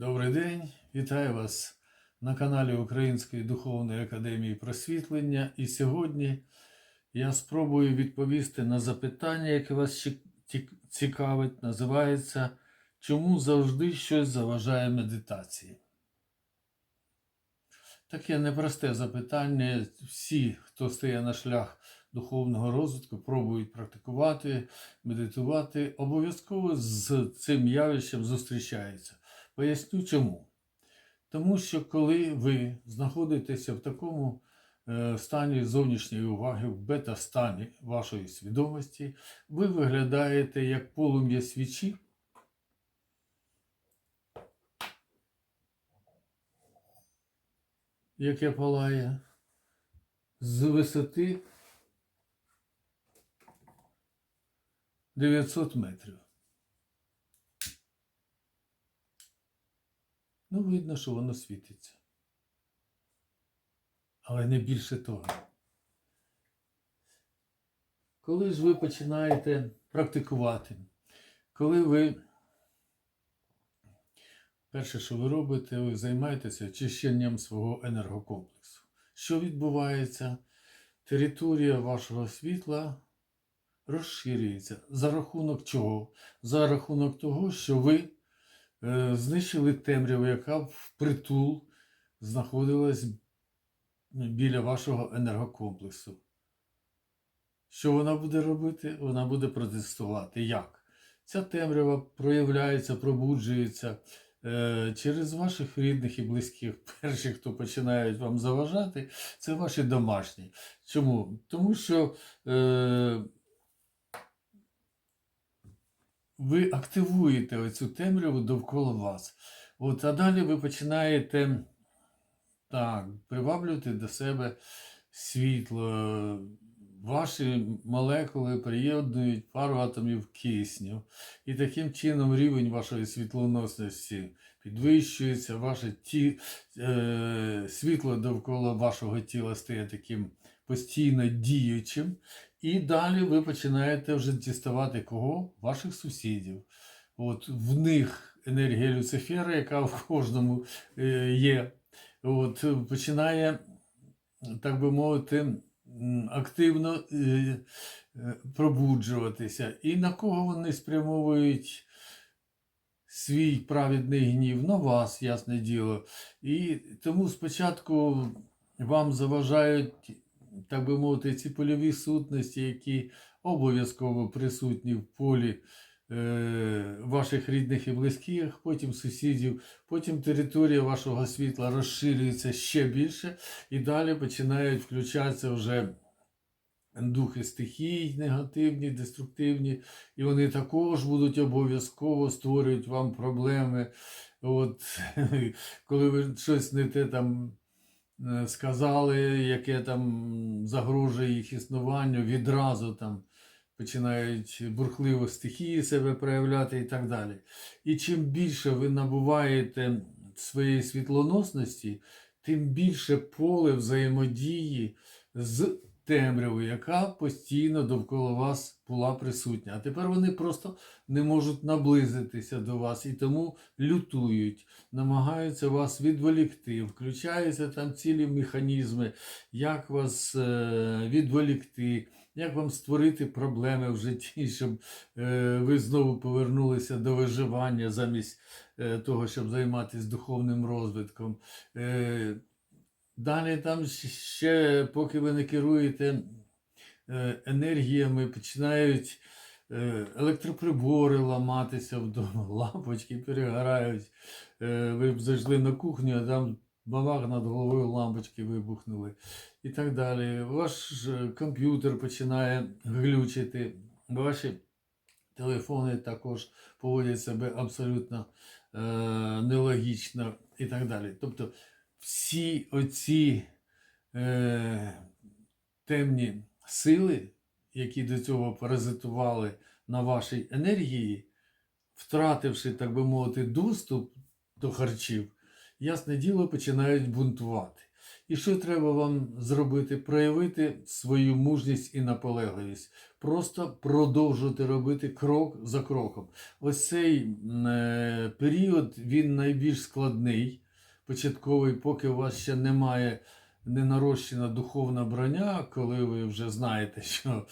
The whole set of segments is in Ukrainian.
Добрий день, вітаю вас на каналі Української духовної академії просвітлення. І сьогодні я спробую відповісти на запитання, яке вас цікавить. Називається Чому завжди щось заважає медитації? Таке непросте запитання. Всі, хто стає на шлях духовного розвитку, пробують практикувати, медитувати, обов'язково з цим явищем зустрічаються. Поясню чому. Тому що коли ви знаходитеся в такому е, стані зовнішньої уваги, в бета-стані вашої свідомості, ви виглядаєте як полум'я свічі, яке палає з висоти 900 метрів. Ну, видно, що воно світиться. Але не більше того. Коли ж ви починаєте практикувати, коли ви перше, що ви робите, ви займаєтеся очищенням свого енергокомплексу. Що відбувається? Територія вашого світла розширюється. За рахунок чого? За рахунок того, що ви знищили темряву, яка впритул знаходилась біля вашого енергокомплексу. Що вона буде робити? Вона буде протестувати. Як? Ця темрява проявляється, пробуджується е, через ваших рідних і близьких. Перші, хто починають вам заважати, це ваші домашні. Чому? Тому що е, ви активуєте оцю темряву довкола вас. От, а далі ви починаєте так, приваблювати до себе світло. Ваші молекули приєднують пару атомів кисню. І таким чином рівень вашої світлоносності підвищується, ваше ті, е, світло довкола вашого тіла стає таким постійно діючим. І далі ви починаєте вже діставати кого? Ваших сусідів. От в них енергія Люцифера, яка в кожному е, є, от, починає, так би мовити, активно е, е, пробуджуватися. І на кого вони спрямовують свій праведний гнів? На вас, ясне діло. І тому спочатку вам заважають, так би мовити, ці польові сутності, які обов'язково присутні в полі е, ваших рідних і близьких, потім сусідів, потім територія вашого світла розширюється ще більше, і далі починають включатися вже духи стихій, негативні, деструктивні, і вони також будуть обов'язково створюють вам проблеми. От, коли ви щось не те там сказали, яке там загрожує їх існуванню, відразу там починають бурхливо стихії себе проявляти і так далі. І чим більше ви набуваєте своєї світлоносності, тим більше поле взаємодії з темрявою, яка постійно довкола вас була присутня. А тепер вони просто не можуть наблизитися до вас і тому лютують, намагаються вас відволікти, включаються там цілі механізми, як вас е, відволікти. Як вам створити проблеми в житті, щоб е, ви знову повернулися до виживання замість е, того, щоб займатися духовним розвитком? Е, далі там ще, поки ви не керуєте е, енергіями, починають е, електроприбори ламатися вдома, лампочки перегорають. Е, ви б зайшли на кухню, а там бабах над головою лампочки вибухнули і так далі. Ваш комп'ютер починає глючити, ваші телефони також поводять себе абсолютно нелогічно і так далі. Тобто всі оці е, темні сили, які до цього паразитували на вашій енергії, втративши, так би мовити, доступ до харчів, ясне діло, починають бунтувати. І що треба вам зробити? Проявити свою мужність і наполегливість. Просто продовжувати робити крок за кроком. Ось цей е, період він найбільш складний, початковий, поки у вас ще немає не нарощена духовна броня, коли ви вже знаєте, що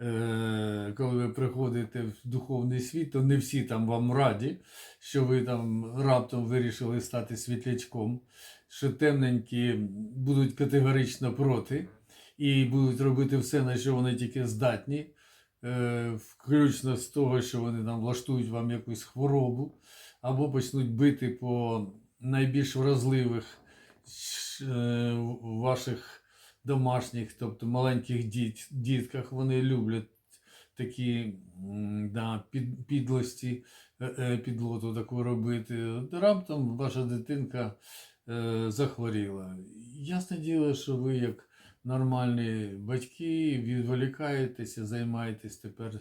е, коли ви приходите в духовний світ, то не всі там вам раді, що ви там раптом вирішили стати світлячком, що темненькі будуть категорично проти і будуть робити все, на що вони тільки здатні, е, включно з того, що вони там влаштують вам якусь хворобу, або почнуть бити по найбільш вразливих е, ваших домашніх, тобто маленьких діт, дітках, вони люблять такі да, під, підлості, е, е, підлоту таку робити. Раптом ваша дитинка захворіла. Ясне діло, що ви як нормальні батьки відволікаєтеся, займаєтесь тепер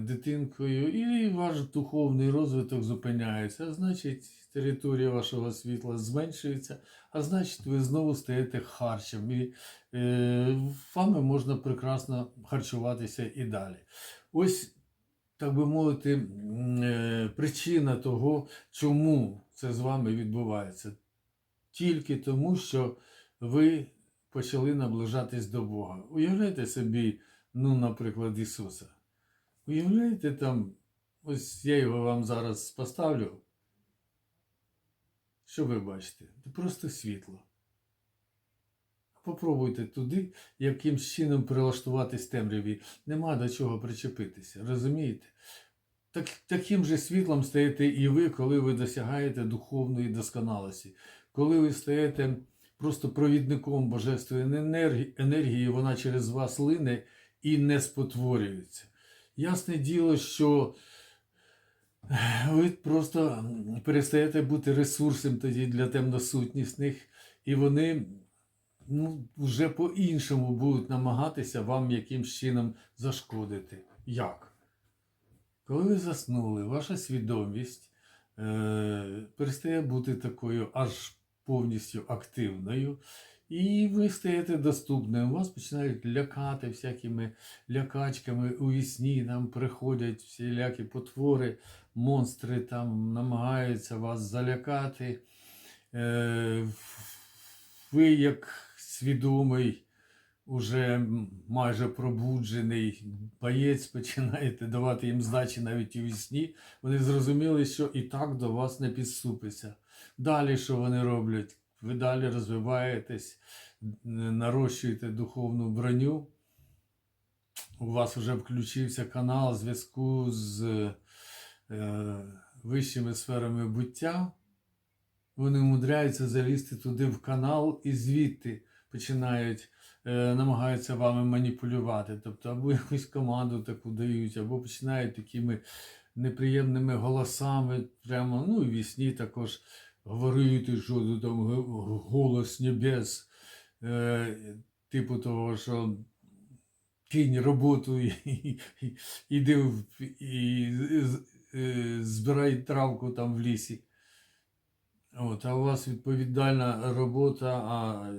дитинкою, і ваш духовний розвиток зупиняється. Значить, територія вашого світла зменшується, а значить, ви знову стаєте харчем. І е, вами можна прекрасно харчуватися і далі. Ось, так би мовити, е, причина того, чому це з вами відбувається. Тільки тому, що ви почали наближатись до Бога. Уявляєте собі, ну, наприклад, Ісуса. Уявляєте там, ось я його вам зараз поставлю. Що ви бачите? Це просто світло. Попробуйте туди, якимсь чином прилаштуватись темряві. Нема до чого причепитися, розумієте? Так, таким же світлом стаєте і ви, коли ви досягаєте духовної досконалості. Коли ви стаєте просто провідником божественної енергії, енергії, вона через вас лине і не спотворюється. Ясне діло, що ви просто перестаєте бути ресурсом тоді для темносутнісних, і вони ну, вже по-іншому будуть намагатися вам якимсь чином зашкодити. Як? Коли ви заснули, ваша свідомість е, перестає бути такою аж повністю активною, і ви стаєте доступним. Вас починають лякати всякими лякачками у вісні, там приходять всілякі потвори, монстри там намагаються вас залякати. Е, ви, як свідомий, уже майже пробуджений боєць, починаєте давати їм здачі навіть у вісні. Вони зрозуміли, що і так до вас не підступиться. Далі що вони роблять? Ви далі розвиваєтесь, нарощуєте духовну броню. У вас вже включився канал зв'язку з вищими сферами буття. Вони умудряються залізти туди в канал і звідти починають, е, намагаються вами маніпулювати. Тобто або якусь команду таку дають, або починають такими неприємними голосами, прямо, ну і вісні також говорити, що то там голос небес, е, типу того, що кинь роботу і, і, і, іди в- і, з- е, збирай травку там в лісі. От, а у вас відповідальна робота, а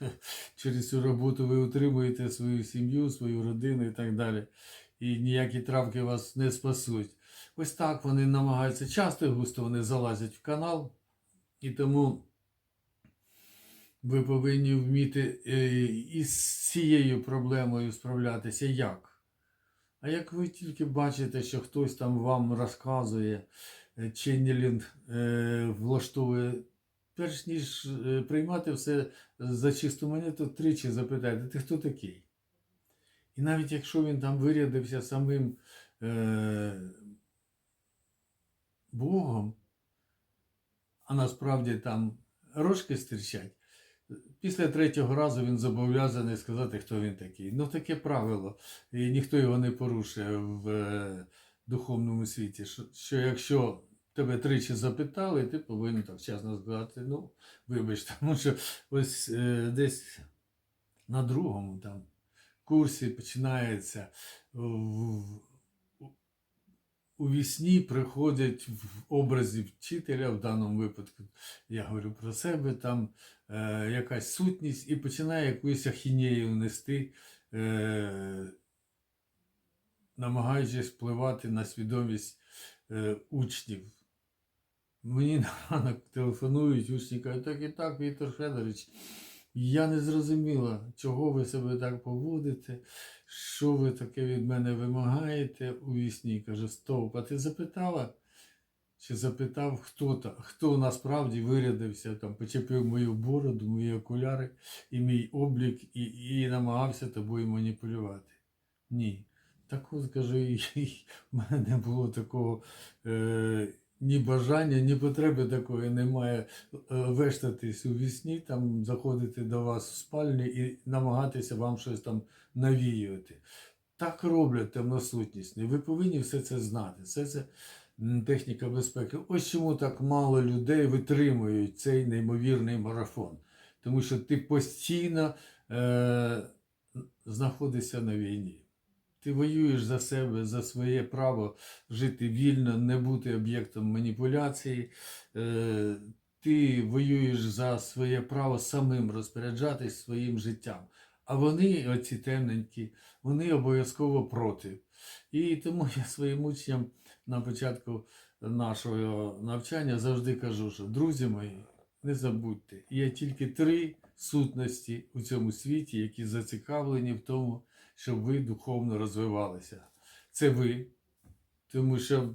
через цю роботу ви утримуєте свою сім'ю, свою родину і так далі. І ніякі травки вас не спасуть. Ось так вони намагаються часто густо вони залазять в канал, і тому ви повинні вміти е, із цією проблемою справлятися як? А як ви тільки бачите, що хтось там вам розказує, е, ченнелінг е, влаштовує, перш ніж е, приймати все за чисту монету, тричі запитайте, ти хто такий? І навіть якщо він там вирядився самим е, Богом, а насправді там рожки стирчать, після третього разу він зобов'язаний сказати, хто він такий. Ну, таке правило, і ніхто його не порушує в е, духовному світі. Що, що якщо тебе тричі запитали, ти повинен так чесно сказати, ну, вибач, тому що ось е, десь на другому там курсі починається у вісні приходять в образі вчителя, в даному випадку, я говорю про себе, там е, якась сутність і починає якусь ахінею нести, е, намагаючись впливати на свідомість е, учнів. Мені на ранок телефонують, учні кажуть, так і так, Віктор Федорович, я не зрозуміла, чого ви себе так поводите, що ви таке від мене вимагаєте у вісні. Каже, стоп, а ти запитала? Чи запитав, хто та, хто насправді вирядився, там, почепив мою бороду, мої окуляри і мій облік, і, і намагався тобою маніпулювати? Ні. Так от кажу, і, в мене не було такого е, ні бажання, ні потреби такої немає е, вештатись у вісні, там заходити до вас в спальню і намагатися вам щось там навіювати. Так роблять темносутнісні. Ви повинні все це знати. Все це техніка безпеки. Ось чому так мало людей витримують цей неймовірний марафон. Тому що ти постійно е, знаходишся на війні. Ти воюєш за себе, за своє право жити вільно, не бути об'єктом маніпуляції. Е, ти воюєш за своє право самим розпоряджатись своїм життям. А вони, оці темненькі, вони обов'язково проти. І тому я своїм учням на початку нашого навчання завжди кажу, що друзі мої, не забудьте, є тільки три сутності у цьому світі, які зацікавлені в тому, щоб ви духовно розвивалися. Це ви, тому що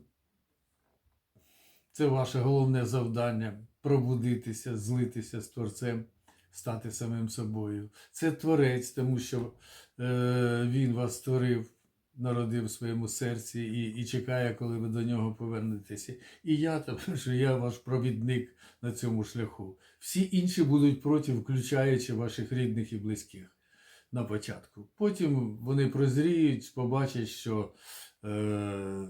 це ваше головне завдання пробудитися, злитися з Творцем, стати самим собою. Це Творець, тому що е, Він вас створив, народив в своєму серці і, і чекає, коли ви до нього повернетеся. І я, тому що я ваш провідник на цьому шляху. Всі інші будуть проти, включаючи ваших рідних і близьких на початку. Потім вони прозріють, побачать, що е,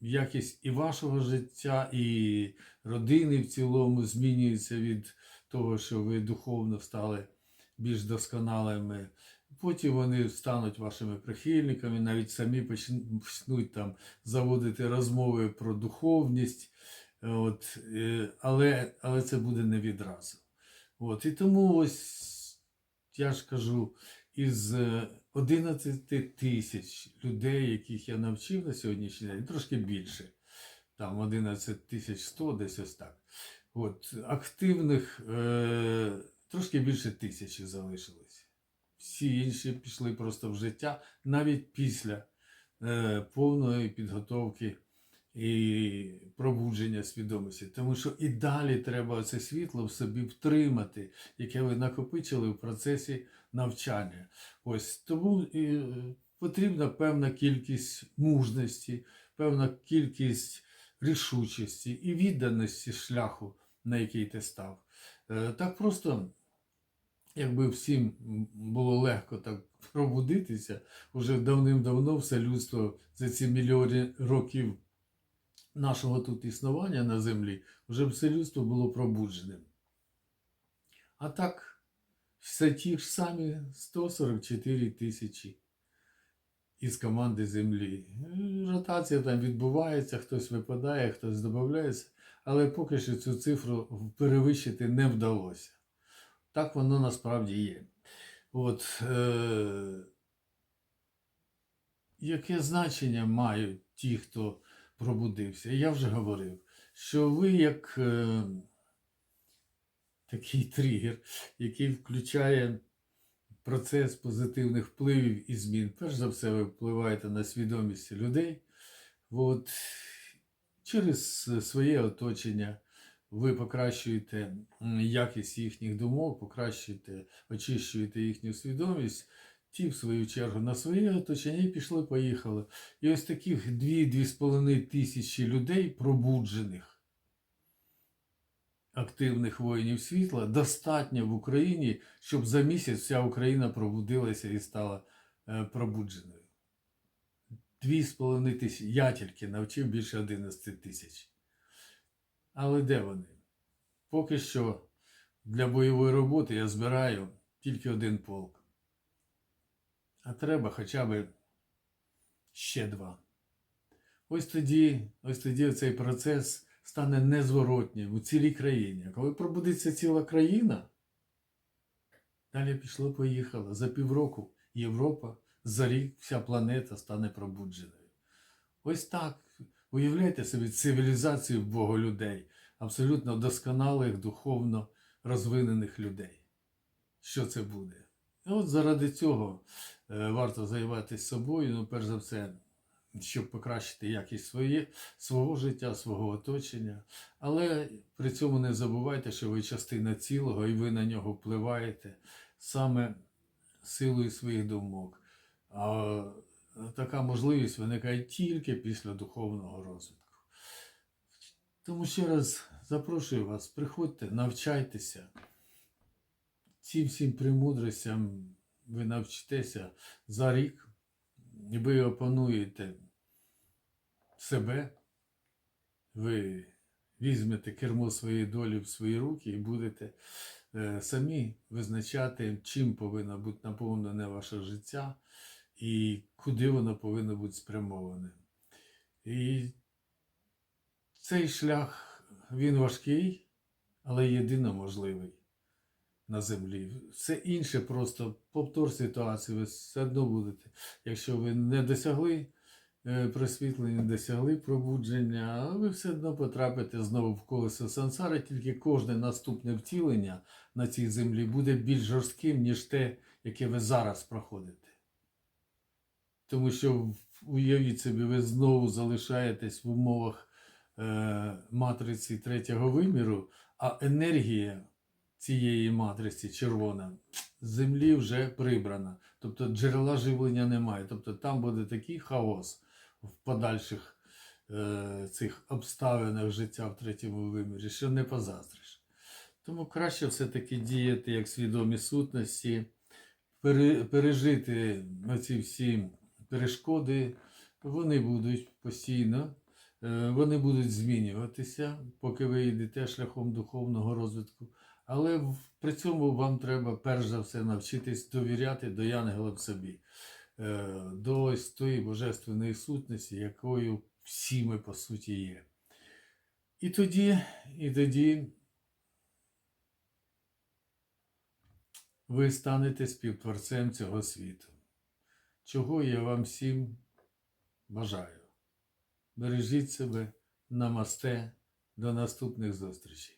якість і вашого життя, і родини в цілому змінюється від того, що ви духовно стали більш досконалими. Потім вони стануть вашими прихильниками, навіть самі почнуть там заводити розмови про духовність. От, е, але, але це буде не відразу. От, і тому ось я ж кажу, із е, 11 тисяч людей, яких я навчив на сьогоднішній день, трошки більше, там 11 тисяч 100, десь ось так. От, активних е, трошки більше тисячі залишилось. Всі інші пішли просто в життя навіть після е, повної підготовки і пробудження свідомості. Тому що і далі треба це світло в собі втримати, яке ви накопичили в процесі навчання. Ось тому і е, потрібна певна кількість мужності, певна кількість рішучості і відданості шляху, на який ти став. Е, Так просто, якби всім було легко так пробудитися, уже давним-давно все людство за ці мільйони років нашого тут існування на землі, вже все людство було пробудженим. А так, все ті ж самі 144 тисячі із команди Землі. Е, Ротація там відбувається, хтось випадає, хтось додається, але поки що цю цифру перевищити не вдалося. Так воно насправді є. От, е- яке значення мають ті, хто пробудився? Я вже говорив, що ви як е- такий тригер, який включає процес позитивних впливів і змін. Перш за все, ви впливаєте на свідомість людей. От, через своє оточення ви покращуєте якість їхніх думок, покращуєте, очищуєте їхню свідомість. Ті, в свою чергу, на своє оточення і пішли, поїхали. І ось таких 2-2,5 тисячі людей пробуджених активних воїнів світла достатньо в Україні, щоб за місяць вся Україна пробудилася і стала е, пробудженою. Дві з половиною тисячі. Я тільки навчив більше 11 тисяч. Але де вони? Поки що для бойової роботи я збираю тільки один полк. А треба хоча б ще два. ось тоді, ось тоді цей процес стане незворотнім у цілій країні. А коли пробудиться ціла країна, далі пішло, поїхало. За півроку Європа, за рік вся планета стане пробудженою. Ось так. Уявляйте собі цивілізацію Бога людей, абсолютно досконалих, духовно розвинених людей. Що це буде? І от заради цього е, варто займатися собою, ну, перш за все, щоб покращити якість своє, свого життя, свого оточення. Але при цьому не забувайте, що ви частина цілого і ви на нього впливаєте саме силою своїх думок. А така можливість виникає тільки після духовного розвитку. Тому ще раз запрошую вас, приходьте, навчайтеся. Цим всім премудростям ви навчитеся за рік, і ви опануєте себе, ви візьмете кермо своєї долі в свої руки і будете е, самі визначати, чим повинно бути наповнене ваше життя і куди воно повинно бути спрямоване. І цей шлях він важкий, але єдино можливий на землі. Все інше просто повтор ситуації, ви все одно будете. Якщо ви не досягли е, просвітлення, не досягли пробудження, ви все одно потрапите знову в колесо сансари, тільки кожне наступне втілення на цій землі буде більш жорстким, ніж те, яке ви зараз проходите. Тому що уявіть собі, ви знову залишаєтесь в умовах е, матриці третього виміру, а енергія цієї матриці червона з землі вже прибрана. Тобто джерела живлення немає. Тобто там буде такий хаос в подальших е, цих обставинах життя в третьому вимірі, що не позаздриш. Тому краще все-таки діяти як свідомі сутності, пере- пережити ці всі перешкоди, вони будуть постійно, е, вони будуть змінюватися, поки ви йдете шляхом духовного розвитку. Але при цьому вам треба перш за все навчитись довіряти до Янгела собі, е, до ось тої божественної сутності, якою всі ми по суті є. І тоді, і тоді ви станете співтворцем цього світу, чого я вам всім бажаю. Бережіть себе, намасте, до наступних зустрічей.